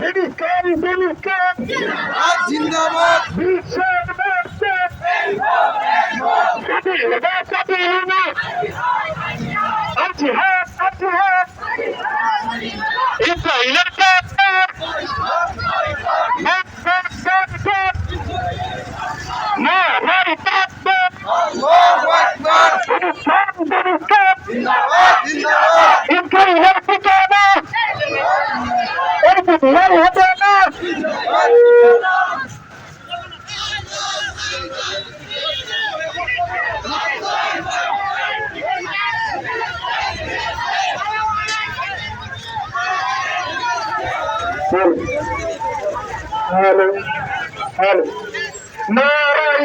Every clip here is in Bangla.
হিন্দুস্তান হিন্দুস্তান জিন্দাবাদ। বিশ্বের বার্তা কাটি হবে কাটি হবে আছি হাত আছি হাত ইসরায়েলের কাতার না নারী কাতার হিন্দুস্তান হিন্দুস্তান জিন্দাবাদ। জিন্দাবাদ ইসরায়েলের হ্যালো হ্যালো নারাই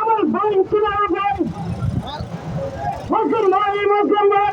আমার ভাই তোমার ভাই মুসলমান মুসলমান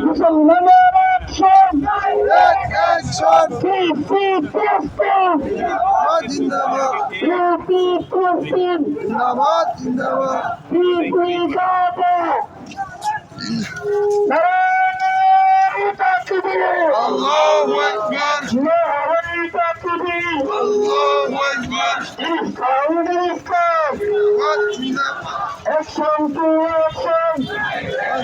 মুসলমানের অ্যাকশন ডাইরেক্ট অ্যাকশন জিন্দাবাদ জিন্দাবাদ জিন্দাবাদ জিন্দাবাদ আল্লাহু আকবার আল্লাহু আকবার জিন্দাবাদ জিন্দাবাদ মুসলমানের ডাইরেক্ট